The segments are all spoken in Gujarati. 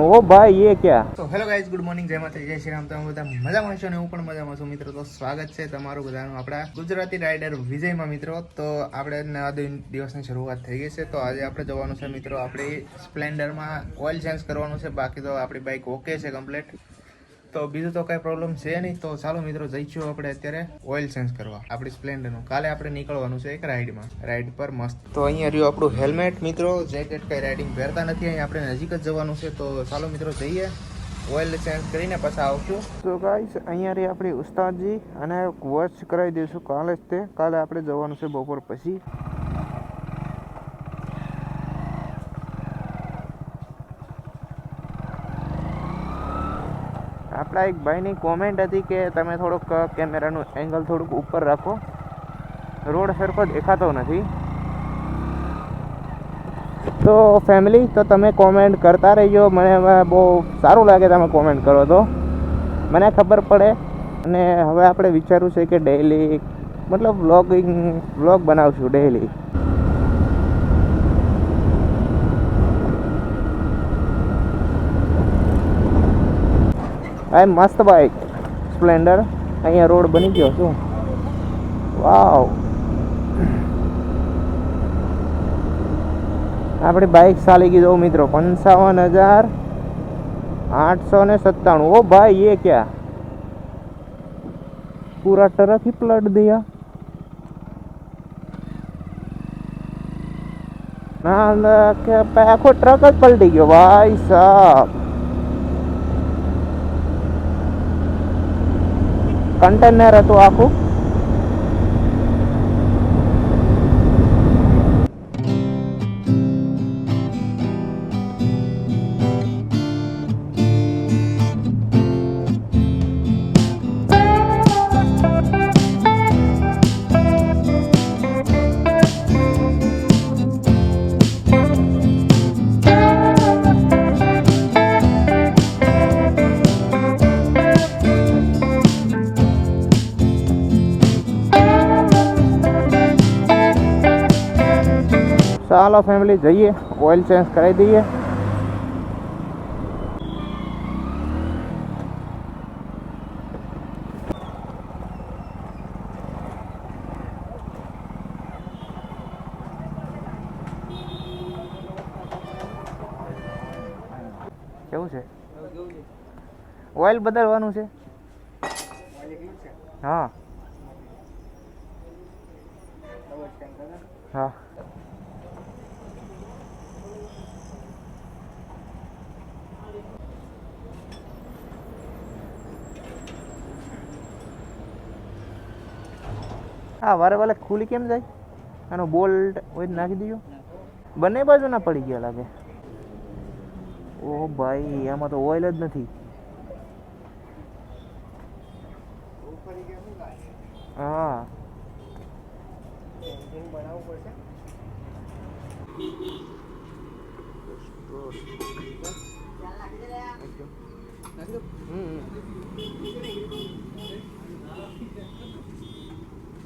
ઓ ભાઈ, એ ક્યાં? તો હેલો ગાઈઝ, ગુડ મોર્નિંગ, જય માતા જય શ્રી રામ. તમે બધા મજામાં છો ને હું પણ મજામાં છું. મિત્રો, તો સ્વાગત છે તમારું બધાનું આપણા ગુજરાતી રાઇડર વિજયમાં, મિત્રો. તો આપણે નવા દિવસની શરૂઆત થઈ ગઈ છે. તો આજે આપણે જવાનું છે, મિત્રો, આપણી સ્પ્લેન્ડરમાં ઓઇલ ચેન્જ કરવાનું છે. બાકી તો આપણી બાઇક ઓકે છે કમ્પ્લીટ. તો બીજું તો કઈ પ્રોબ્લેમ છે નહીં. તો ચાલો મિત્રો, જઈશું આપણે અત્યારે ઓઇલ ચેન્જ કરવા. આપણી સ્પ્લેન્ડરનું કાલે આપણે નીકળવાનું છે એક રાઈડમાં રાઈડ પર મસ્ત. તો અહીંયા રહ્યું આપણું હેલ્મેટ મિત્રો. જેકેટ કઈ રાઇડિંગ પહેરતા નથી. અહીંયા આપણે નજીક જ જવાનું છે. તો ચાલો મિત્રો, જઈએ. ઓઇલ ચેન્જ કરીને પછી આવશું. તો ગાઈસ અહીંયા રહી આપણી ઉસ્તાદજી. અને વોચ કરાવી દઈશું. કાલે જ તે. કાલે આપણે જવાનું છે બપોર પછી. આપણા એક ભાઈની કોમેન્ટ હતી કે તમે થોડુંક કેમેરાનું એંગલ થોડુંક ઉપર રાખો. રોડ સરખો દેખાતો નથી. તો ફેમિલી તો તમે કોમેન્ટ કરતા રહેજો. મને બહુ સારું લાગે તમે કોમેન્ટ કરો તો. મને ખબર પડે. અને હવે આપણે વિચાર્યું છે કે ડેઈલી મતલબ વ્લોગિંગ વ્લોગ બનાવશું ડેઈલી આ મસ્ત બાઈક સ્પ્લેન્ડર અહીંયા રોડ બની ગયો શું વાવ આપણી બાઈક ચાલી ગઈ જોઉં મિત્રો. પંચાવન હજાર આઠસો ને સત્તાણું. ઓ ભાઈ, એ ક્યાં? પૂરા ટરફ પ્લટ દયા ના કે આખો ટ્રક જ પલટી ગયો. ભાઈ સાહેબ કન્ટેનર હતું આખું. ચાલો ફેમિલી જઈએ ઓઇલ ચેન્જ કરાવી દઈએ કેવું છે? ઓઇલ બદલવાનું છે? હા. હા. હા, વારે વારે ખુલી કેમ જાય? આનો બોલ્ટ હોય નાખી દીધો. બંને બાજુ ના પડી ગયા લાગે. ઓ ભાઈ એમાં તો ઓઇલ જ નથી. હા. હમ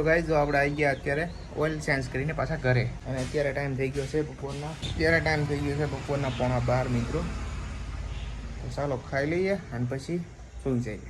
સો ગાઈઝ જો આપણે આવી ગયા અત્યારે ઓઇલ ચેન્જ કરીને પાછા ઘરે. અને અત્યારે ટાઈમ થઈ ગયો છે બપોરના. અત્યારે ટાઈમ થઈ ગયો છે બપોરના પોણા બાર મિત્રો. તો ચાલો ખાઈ લઈએ અને પછી સૂઈ જઈએ.